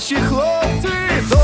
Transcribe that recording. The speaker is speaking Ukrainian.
наші хлопці.